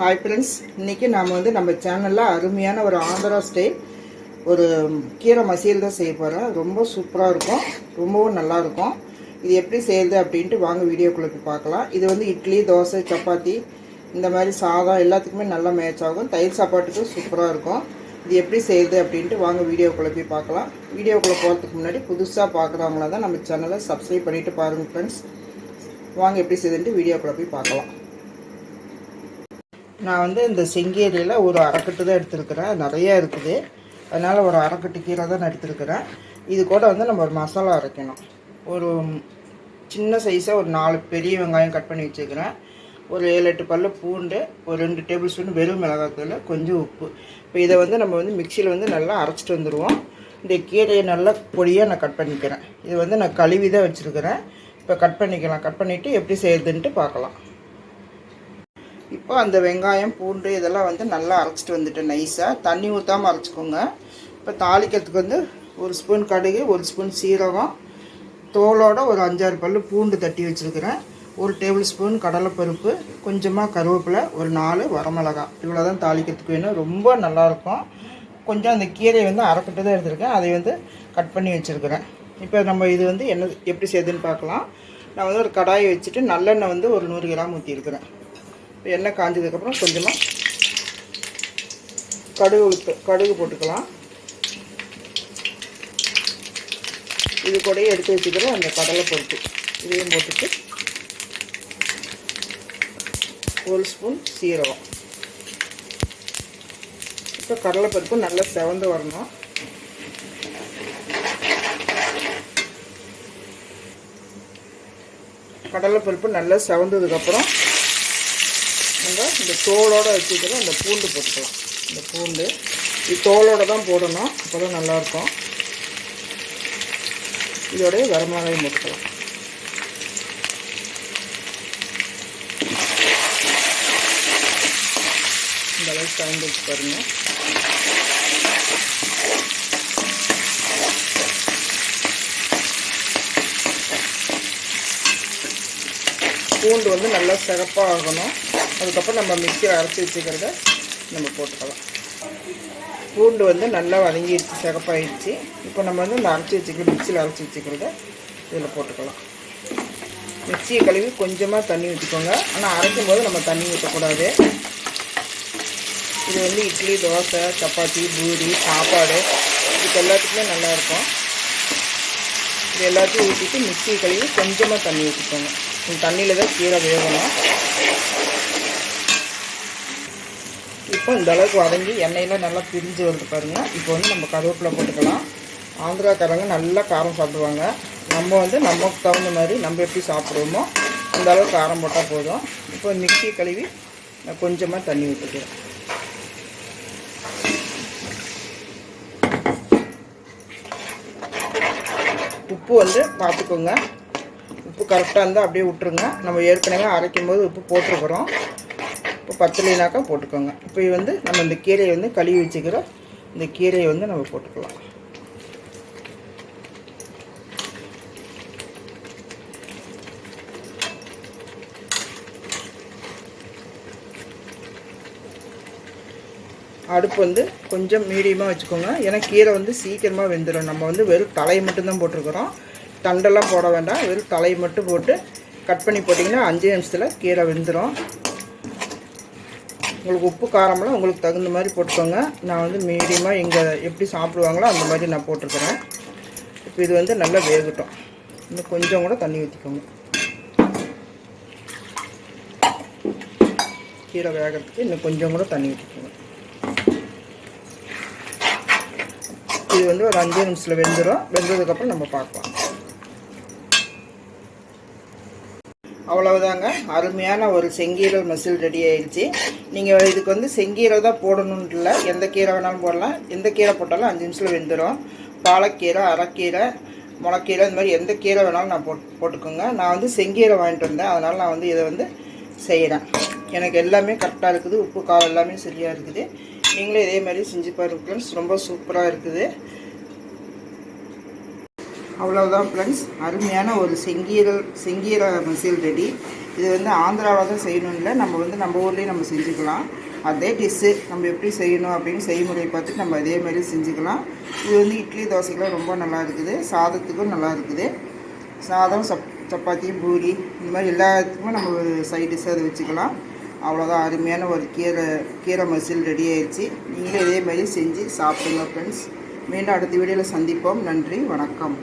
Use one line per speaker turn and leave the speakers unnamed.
Hi friends இன்றைக்கி நாம் வந்து நம்ம சேனலில் அருமையான ஒரு ஆந்திரா ஸ்டைல் ஒரு கீரை மசியல் தான் செய்ய போகிறேன் ரொம்ப சூப்பராக இருக்கும். ரொம்பவும் நல்லா இருக்கும். இது எப்படி செய்யுது அப்படின்ட்டு வாங்க வீடியோக்குள்ளே போய் பார்க்கலாம். இது வந்து இட்லி தோசை சப்பாத்தி இந்த மாதிரி சாதம் எல்லாத்துக்குமே நல்லா மேட்ச் ஆகும். தயிர் சாப்பாட்டுக்கும் சூப்பராக இருக்கும். இது எப்படி செய்யுது அப்படின்ட்டு வாங்க வீடியோக்குள்ளே போய் பார்க்கலாம். வீடியோக்குள்ளே போகிறதுக்கு முன்னாடி புதுசாக பார்க்குறவங்கள தான் நம்ம சேனலை சப்ஸ்கிரைப் பண்ணிவிட்டு பாருங்கள் ஃப்ரெண்ட்ஸ் வாங்க எப்படி செய்யுதுன்ட்டு வீடியோக்குள்ளே போய் பார்க்கலாம். நான் வந்து இந்த செங்கீரையில் ஒரு அரைக்கட்டு தான் எடுத்துருக்கிறேன். நிறையா இருக்குது. அதனால் ஒரு அரைக்கட்டு கீரை தான் நான் எடுத்துருக்கிறேன். இது கூட வந்து நம்ம ஒரு மசாலா அரைக்கணும். ஒரு சின்ன சைஸாக ஒரு நாலு பெரிய வெங்காயம் கட் பண்ணி வச்சுக்கிறேன் ஒரு ஏழு எட்டு பல்லு பூண்டு ஒரு ரெண்டு டேபிள் ஸ்பூன் வெறும் மிளகாத்தூள் கொஞ்சம் உப்பு. இப்போ இதை வந்து நம்ம வந்து மிக்சியில் வந்து நல்லா அரைச்சிட்டு வந்துடுவோம் இந்த கீரையை நல்லா பொடியாக நான் கட் பண்ணிக்கிறேன். இது வந்து நான் கழுவி தான் வச்சுருக்கிறேன். இப்போ கட் பண்ணிக்கலாம். கட் பண்ணிவிட்டு எப்படி செய்யறதுன்ட்டு பார்க்கலாம். இப்போ அந்த வெங்காயம் பூண்டு இதெல்லாம் வந்து நல்லா அரைச்சிட்டு வந்துட்டேன் நைஸாக தண்ணி ஊற்றாமல் அரைச்சிக்கோங்க. இப்போ தாளிக்கிறதுக்கு வந்து ஒரு ஸ்பூன் கடுகு ஒரு ஸ்பூன் சீரகம் தோலோட ஒரு அஞ்சாறு பல்லு பூண்டு தட்டி வச்சுருக்கிறேன். ஒரு டேபிள் ஸ்பூன் கடலைப்பருப்பு கொஞ்சமாக கருவேப்பிலை ஒரு நாலு வரமிளகா இவ்வளோ தான் தாளிக்கிறதுக்கு வேணும். ரொம்ப நல்லாயிருக்கும். கொஞ்சம் அந்த கீரையை வந்து அரைக்கிட்டு தான் எடுத்துருக்கேன். அதை வந்து கட் பண்ணி வச்சுருக்கிறேன். இப்போ நம்ம இது வந்து என்ன எப்படி செய்யுதுன்னு பார்க்கலாம். நான் வந்து ஒரு கடாயை வச்சுட்டு நல்லெண்ணெய் வந்து ஒரு நூறு கிராம் ஊற்றிருக்கிறேன் எண்ணெய் காஞ்சதுக்கப்புறம் கொஞ்சமாக கடுகு உளுத்து கடுகு போட்டுக்கலாம். இது கூடயே எடுத்து வச்சுக்கிற அந்த கடலை பொறுத்து இதையும் போட்டுட்டு ஒரு ஸ்பூன் சீரகம். இப்போ கடலைப்பருப்பு நல்லா செவந்து வரணும். கடலைப்பருப்பு நல்லா செவந்ததுக்கப்புறம் நம்ம இந்த தோலோடு வச்சுக்கிற அந்த பூண்டு போட்டுக்கலாம். இந்த பூண்டு. இது தோலோடு தான் போடணும். அப்போ தான் நல்லாயிருக்கும். இதோடைய வரமிளகாயும் போட்டுக்கலாம். இந்த அளவுக்கு கலந்து வச்சு பாருங்கள் பூண்டு வந்து நல்லா சிறப்பாக ஆகணும் அதுக்கப்புறம் நம்ம மிக்சியில் அரைச்சி வச்சுக்கிறத நம்ம போட்டுக்கலாம். பூண்டு வந்து நல்லா வதங்கிடுச்சு சிகப்பாயிடுச்சு. இப்போ நம்ம வந்து இந்த அரைச்சி வச்சுக்கிற மிக்சியில் அரைச்சி வச்சுக்கிறத இதில் போட்டுக்கலாம். மிக்சியை கழுவி கொஞ்சமாக தண்ணி ஊற்றிக்கோங்க ஆனால் அரைக்கும் போது நம்ம தண்ணி ஊற்றக்கூடாது இது வந்து இட்லி தோசை சப்பாத்தி பூரி சாப்பாடு. இதுக்கு எல்லாத்துக்குமே நல்லாயிருக்கும் இது எல்லாத்தையும் ஊற்றிட்டு மிக்சியை கழுவி கொஞ்சமாக தண்ணி ஊற்றிக்கோங்க இந்த தண்ணியில் தான் கீரை வேகணும். இப்போ இந்த அளவுக்கு வதங்கி எண்ணெயெல்லாம் நல்லா பிரிஞ்சு வந்து பாருங்கள் இப்போ வந்து நம்ம கருவேப்பிலை போட்டுக்கலாம். ஆந்திராக்காரங்க நல்லா காரம் சாப்பிடுவாங்க. நம்ம வந்து நமக்கு தகுந்த மாதிரி நம்ம எப்படி சாப்பிடுவோமோ அந்த அளவுக்கு காரம் போட்டால் போதும். இப்போ மிக்சி கழுவி நான் கொஞ்சமாக தண்ணி ஊற்றிக்கிறேன் உப்பு வந்து பார்த்துக்கோங்க. உப்பு கரெக்டாக இருந்தால் அப்படியே விட்டுருங்க. நம்ம ஏற்கனவே அரைக்கும் போது உப்பு போட்டிருக்கிறோம். இப்போ பத்தலைனாக்கா போட்டுக்கோங்க. இப்போ வந்து நம்ம இந்த கீரையை வந்து கழுவி வச்சுக்கிறோம் இந்த கீரையை வந்து நம்ம போட்டுக்கலாம். அடுப்பு வந்து கொஞ்சம் மீடியமாக வச்சுக்கோங்க. ஏன்னா கீரை வந்து சீக்கிரமாக வெந்துடும் நம்ம வந்து வெறும் தலையை மட்டும்தான் போட்டிருக்கிறோம். தண்டெல்லாம் போட வேண்டாம். வெறும் தலையை மட்டும் போட்டு கட் பண்ணி போட்டிங்கன்னா அஞ்சு நிமிஷத்தில் கீரை வெந்துடும் உங்களுக்கு உப்பு காரமெல்லாம் உங்களுக்கு தகுந்த மாதிரி போட்டுக்கோங்க. நான் வந்து மீடியமாக இங்கே எப்படி சாப்பிடுவாங்களோ அந்த மாதிரி நான் போட்டிருக்கிறேன் இப்போ இது வந்து நல்லா வேகட்டும். இன்னும் கொஞ்சம் கூட தண்ணி ஊற்றிக்கோங்க கீரை வேகிறதுக்கு இன்னும் கொஞ்சம் கூட தண்ணி ஊற்றிக்கோங்க இது வந்து ஒரு அஞ்சு நிமிஷத்தில் வெந்துடும் வெந்ததுக்கப்புறம் நம்ம பார்க்கலாம். அவ்வளவுதாங்க. அருமையான ஒரு செங்கீரை மசில் ரெடி ஆயிடுச்சு. நீங்கள் இதுக்கு வந்து செங்கீரை தான் போடணுன்ட்டு இல்லை. எந்த கீரை வேணாலும் போடலாம். எந்த கீரை போட்டாலும் அஞ்சு நிமிஷத்தில் வெந்துடும் பாலக்கீரை அரைக்கீரை முளக்கீரை இந்த மாதிரி எந்த கீரை வேணாலும் நான் போட் போட்டுக்கோங்க. நான் வந்து செங்கீரை வாங்கிட்டு வந்தேன். அதனால் நான் வந்து இதை வந்து செய்கிறேன் எனக்கு எல்லாமே கரெக்டாக இருக்குது. உப்பு காரம் எல்லாமே சரியாக இருக்குது. நீங்களும் இதே மாதிரி செஞ்சு பாருங்க ரொம்ப சூப்பராக இருக்குது. அவ்வளோதான் ஃப்ரெண்ட்ஸ் அருமையான ஒரு செங்கீரல் செங்கீரை மசில் ரெடி. இது வந்து ஆந்திராவில் தான் செய்யணும் இல்லை நம்ம வந்து நம்ம ஊர்லேயும் நம்ம செஞ்சுக்கலாம். அதே டிஷ்ஷு நம்ம எப்படி செய்யணும் அப்படின்னு செய்முறையை பார்த்துட்டு நம்ம அதே மாதிரி செஞ்சுக்கலாம். இது வந்து இட்லி தோசைக்கெலாம் ரொம்ப நல்லா இருக்குது. சாதத்துக்கும் நல்லா இருக்குது. சாதம் சப் சப்பாத்தி பூரி இந்த மாதிரி எல்லாத்துக்குமே நம்ம சைட் டிஷ்ஷாக அதை வச்சுக்கலாம். அவ்வளோதான் அருமையான ஒரு கீரை கீரை மசில் ரெடி ஆயிடுச்சு. நீங்களும் இதே மாதிரி செஞ்சு சாப்பிடுங்க ஃப்ரெண்ட்ஸ் மீண்டும் அடுத்த வீடியோவில் சந்திப்போம். நன்றி வணக்கம்.